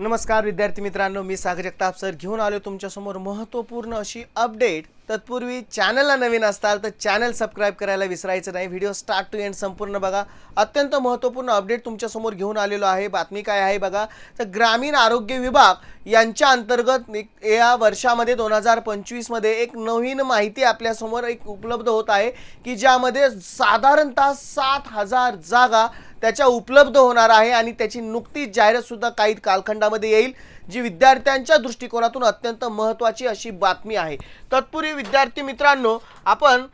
नमस्कार विद्यार्थी मित्रांनो मी सागर जगताप सर घेऊन आलो तुमच्यासमोर महत्त्वपूर्ण अशी अपडेट. तत्पूर्वी चॅनलला नवीन असताल तर चॅनल सबस्क्राईब करायला विसरायचं नाही. व्हिडिओ स्टार्ट टू एंड संपूर्ण बघा. अत्यंत महत्त्वपूर्ण अपडेट तुमच्यासमोर घेऊन आलेलो आहे. बातमी काय आहे बघा. तर ग्रामीण आरोग्य विभाग यांच्या अंतर्गत एक- या वर्षामध्ये दोन हजार पंचवीसमध्ये एक नवीन माहिती आपल्यासमोर एक उपलब्ध होत आहे की ज्यामध्ये साधारणतः सात हजार जागा त्याच्या उपलब्ध होणार आहे आणि त्याची नुकतीच जाहिरातसुद्धा काही कालखंडामध्ये येईल जी विद्यार्थ्यांच्या दृष्टिकोनातून अत्यंत महत्त्वाची अशी बातमी आहे. तत्पूर्वी विद्यार्थी मित्रांनो आपण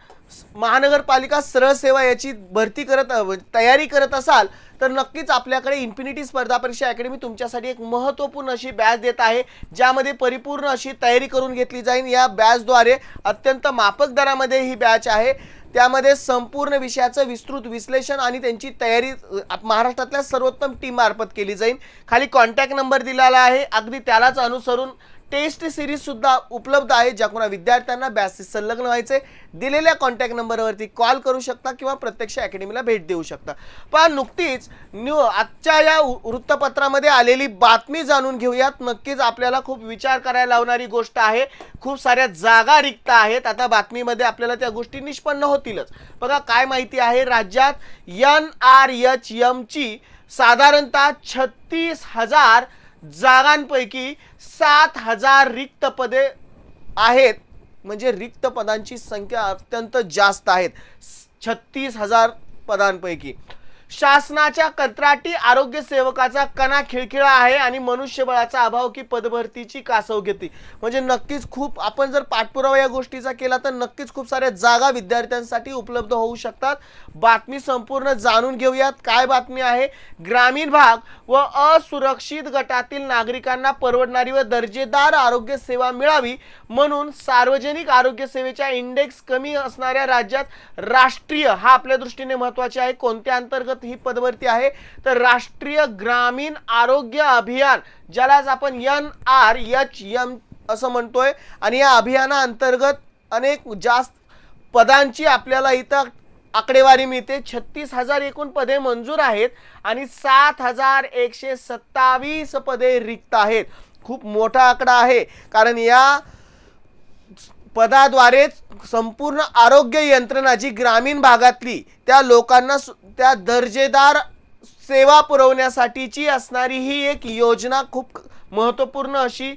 महानगरपालिका सरळ सेवा याची भरती करत तयारी करत असाल तर नक्कीच आपल्याकडे इन्फिनिटी स्पर्धा परीक्षा अकॅडमी तुमच्यासाठी एक महत्त्वपूर्ण अशी बॅच देत आहे ज्यामध्ये परिपूर्ण अशी तयारी करून घेतली जाईल. या बॅचद्वारे अत्यंत माफक दरामध्ये ही बॅच आहे. त्यामध्ये संपूर्ण विषयाचं विस्तृत विश्लेषण आणि त्यांची तयारी महाराष्ट्रातल्या सर्वोत्तम टीम मार्फत केली जाईल. खाली कॉन्टॅक्ट नंबर दिलेला आहे. अगदी त्यालाच अनुसरून टेस्ट सिरीज सुद्धा उपलब्ध आहे ज्या कोणा विद्यार्थ्यांना बॅसिस संलग्न व्हायचे दिलेल्या कॉन्टॅक्ट नंबरवरती कॉल करू शकता किंवा प्रत्यक्ष अकॅडमीला भेट देऊ शकता. पण नुकतीच न्यू आजच्या या वृत्तपत्रामध्ये आलेली बातमी जाणून घेऊयात. नक्कीच आपल्याला खूप विचार करायला लावणारी गोष्ट आहे. खूप साऱ्या जागा रिक्त आहेत. आता बातमीमध्ये आपल्याला त्या गोष्टी निष्पन्न होतीलच. बघा काय माहिती आहे? राज्यात एन आर एच एमची साधारणतः छत्तीस हजार जागांपैकी सात हजार रिक्त पदे आहेत. म्हणजे रिक्त पदांची संख्या अत्यंत जास्त आहेत. छत्तीस हजार पदांपैकी. शासनाच्या कंत्राटी आरोग्य सेवकाचा कणा खिळखिळा आहे आणि मनुष्यबळाचा अभाव की पदभरतीची कासव घेते. म्हणजे नक्कीच खूप आपण जर पाठपुरावा या गोष्टीचा केला तर नक्कीच खूप साऱ्या जागा विद्यार्थ्यांसाठी उपलब्ध होऊ शकतात. बातमी संपूर्ण जाणून घेऊयात. काय बातमी आहे? ग्रामीण भाग व असुरक्षित गटातील नागरिकांना परवडणारी व दर्जेदार आरोग्य सेवा मिळावी म्हणून सार्वजनिक आरोग्य सेवेच्या इंडेक्स कमी असणाऱ्या राज्यात राष्ट्रीय हा आपल्या दृष्टीने महत्त्वाचे आहे. कोणत्या अंतर्गत ही पदवरती आहे. तर राष्ट्रीय ग्रामीण आरोग्य अभियान ज्यालाच आपण एन आर एच एम असं म्हणतोय आणि या अभियानाअंतर्गत अनेक जास्त पदांची आपल्याला इथं आकडेवारी मिळते. छत्तीस हजार एकूण पदे मंजूर आहेत आणि सात हजार एकशे सत्तावीस पदे रिक्त आहेत. खूप मोठा आकडा आहे. कारण या पदाद्वारेच संपूर्ण आरोग्य यंत्रणा जी ग्रामीण भागातली त्या लोकांना त्या दर्जेदार सेवा पुरवण्यासाठीची असणारी ही एक योजना खूप महत्त्वपूर्ण अशी.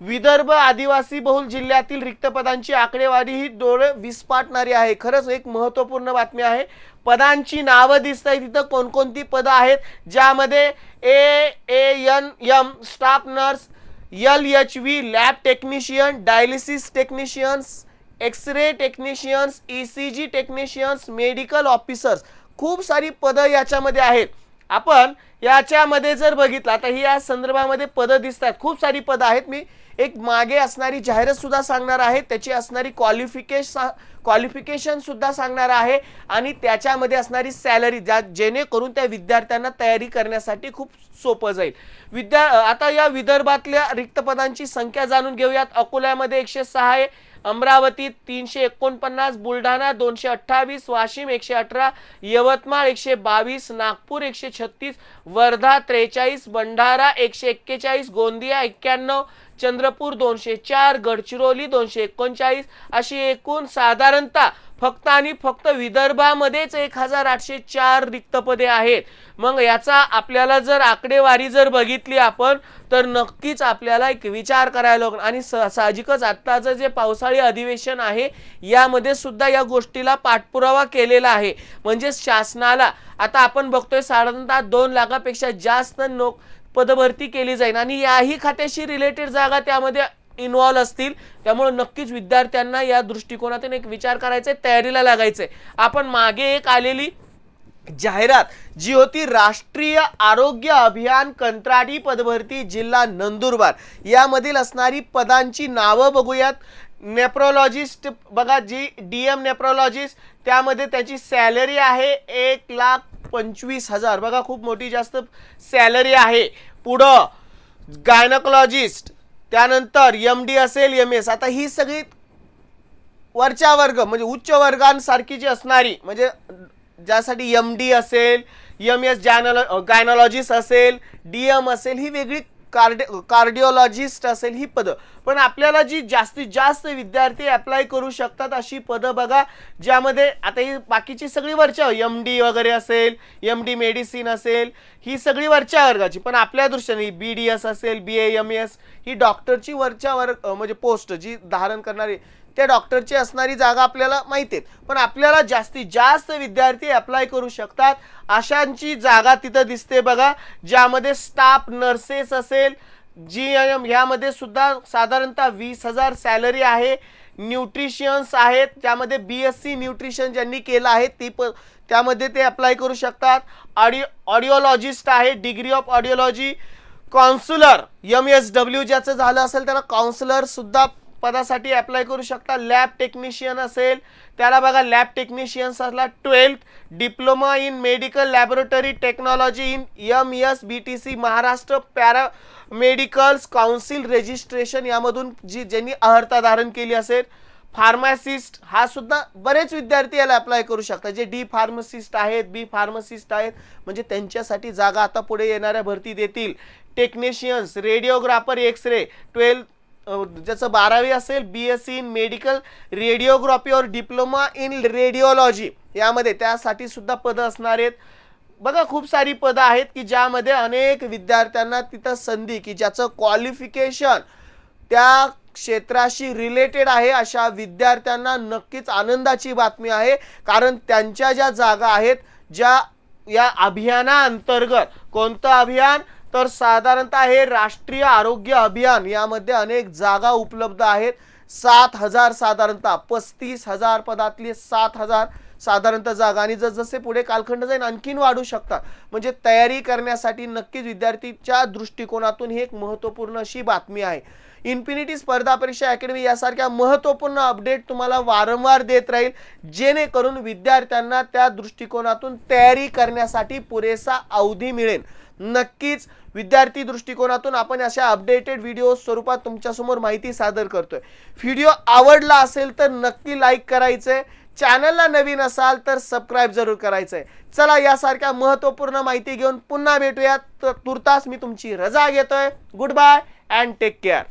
विदर्भ आदिवासी बहुल जिल्ह्यातील रिक्त पदांची आकडेवारी ही डोळे विस्पाटणारी आहे. खरंच एक महत्त्वपूर्ण बातमी आहे. पदांची नावं दिसत आहे तिथं कोणकोणती पदं आहेत ज्यामध्ये A A N M staff nurse L H V lab technician dialysis technicians X ray technicians E C G technicians medical officers. खूप सारी पदं याच्यामध्ये आहेत. आपण याच्यामध्ये जर बघितलं आता ही या संदर्भामध्ये पदं दिसतात. खूप सारी पदं आहेत. मी एक मागे असणारी जाहिरात सुद्धा सांगणार आहे. त्याची असणारी क्वालिफिकेशन क्वालिफिकेशन सुद्धा सांगणार आहे. आणि त्याच्यामध्ये असणारी सॅलरी ज्या जेणेकरून त्या विद्यार्थ्यांना तयारी करण्यासाठी खूप सोपं जाईल. विद्या आता या विदर्भातल्या रिक्त पदांची संख्या जाणून घेऊयात. अकोल्यामध्ये एकशे सहा आहे. अमरावती तीनशे एकोणपन्नास बुलढाणा दोनशे अठ्ठावीस वाशिम एकशे अठरा यवतमाळ एकशे बावीस नागपूर एकशे छत्तीस वर्धा त्रेचाळीस भंडारा एकशे एक्केचाळीस गोंदिया एक्क्याण्णव चंद्रपूर दोनशे चार गडचिरोली दोनशे एकोणचाळीस अशी एकूण साधारणतः फक्त आणि फक्त विदर्भामध्येच एक हजार आठशे चार रिक्त पदे आहेत. मग याचा आपल्याला जर आकडेवारी जर बघितली आपण तर नक्कीच आपल्याला एक विचार करायला लागणार आणि स- साहजिकच आत्ताचं जे पावसाळी अधिवेशन आहे यामध्ये सुद्धा या गोष्टीला पाठपुरावा केलेला आहे. म्हणजे शासनाला आता आपण बघतोय साधारणतः दोन लाखापेक्षा जास्त नोक पदभरती केली जाईल. आणि याही खात्याशी रिलेटेड जागा त्यामध्ये इन्व्हॉल्व असतील. त्यामुळे नक्कीच विद्यार्थ्यांना या दृष्टिकोनातून एक विचार करायचा आहे, तयारीला लागायचंय. आपण मागे एक आलेली जाहिरात जी होती राष्ट्रीय आरोग्य अभियान कंत्राटी पदभरती जिल्हा नंदुरबार. यामधील असणारी पदांची नावं बघूयात. नेप्रोलॉजिस्ट बघा जी डी एम नेप्रोलॉजिस्ट त्यामध्ये त्याची सॅलरी आहे एक लाख पंचवीस हजार. बघा खूप मोठी जास्त सॅलरी आहे. पुढं गायनकोलॉजिस्ट त्यानंतर एम डी असेल एम एस आता ही सगळी वरच्या वर्ग म्हणजे उच्च वर्गांसारखी जी असणारी म्हणजे ज्यासाठी एम डी असेल एम एस गायनॉलॉजिस्ट असेल डी एम असेल ही वेगळी कार्डि कार्डिओलॉजिस्ट असेल ही पदं. पण आपल्याला जी जास्तीत जास्त विद्यार्थी अप्लाय करू शकतात अशी पदं बघा ज्यामध्ये आता ही बाकीची सगळी वरच्या एम डी वगैरे असेल एम डी मेडिसिन असेल ही सगळी वरच्या वर्गाची. पण आपल्या दृष्टीने बी डी एस असेल बी ए एम एस ही डॉक्टरची वरच्या वर्ग म्हणजे पोस्ट जी धारण करणारी त्या डॉक्टरची असणारी जागा आपल्याला माहिती आहेत. पण आपल्याला जास्तीत जास्त विद्यार्थी अप्लाय करू शकतात. अशांची जागा तिथं दिसते बघा ज्यामध्ये स्टाफ नर्सेस असेल जी एम ह्यामध्ये सुद्धा साधारणतः वीस हजार सॅलरी आहे. न्यूट्रिशियन्स आहेत ज्यामध्ये बी एस सी न्यूट्रिशन ज्यांनी केलं आहे ती प त्यामध्ये ते अप्लाय करू शकतात. ऑडिओ ऑडिओलॉजिस्ट आहे degree of audiology counsellor M S W ज्याचं झालं असेल त्याला काउन्सुलरसुद्धा पदासाठी अप्लाय करू शकता. लॅब टेक्निशियन असेल. त्याला बघा लॅब टेक्निशियन्स असला twelfth diploma in medical laboratory technology in M S B T C Maharashtra para medicals council registration यामधून जी ज्यांनी अर्हता धारण केली असेल. फार्मासिस्ट हा सुद्धा बरेच विद्यार्थी याला अप्लाय करू शकतात जे डी फार्मसिस्ट आहेत बी फार्मसिस्ट आहेत म्हणजे त्यांच्यासाठी जागा आता पुढे येणाऱ्या भरती देतील. Technicians radiographer X ray twelfth ज्याचं बारावी असेल B S C in medical radiography or diploma in radiology यामध्ये त्यासाठी सुद्धा पदं असणार आहेत. बघा खूप सारी पदं आहेत की ज्यामध्ये अनेक विद्यार्थ्यांना तिथं संधी की ज्याचं क्वालिफिकेशन त्या क्षेत्राशी रिलेटेड आहे अशा विद्यार्थ्यांना नक्कीच आनंदाची बातमी आहे. कारण त्यांच्या ज्या जागा आहेत ज्या या अभियानाअंतर्गत कोणतं अभियान? तर साधारणतः हे राष्ट्रीय आरोग्य अभियान यामध्ये अनेक जागा उपलब्ध आहेत. सात हजार साधारणतः पस्तीस हजार पदातली सात हजार साधारणतः जागा. आणि जर जसे पुढे कालखंड जाईल आणखीन वाढू शकतात. म्हणजे तयारी करण्यासाठी नक्कीच विद्यार्थीच्या दृष्टिकोनातून ही एक महत्त्वपूर्ण अशी बातमी आहे. इन्फिनिटी स्पर्धा परीक्षा अकॅडमी यासारख्या महत्त्वपूर्ण अपडेट तुम्हाला वारंवार देत राहील. जेणेकरून विद्यार्थ्यांना त्या दृष्टिकोनातून तयारी करण्यासाठी पुरेसा अवधी मिळेल. नक्कीच विद्यार्थी दृष्टिकोनातून आपण अशा अपडेटेड व्हिडिओ स्वरूपात तुमच्यासमोर माहिती सादर करतोय. व्हिडिओ आवडला असेल तर नक्की लाईक करायचंय. चॅनलला नवीन असाल तर सबस्क्राईब जरूर करायचंय. चला यासारख्या महत्त्वपूर्ण माहिती घेऊन पुन्हा भेटूयात. तुर्तास मी तुमची रजा घेतोय. Good bye and take care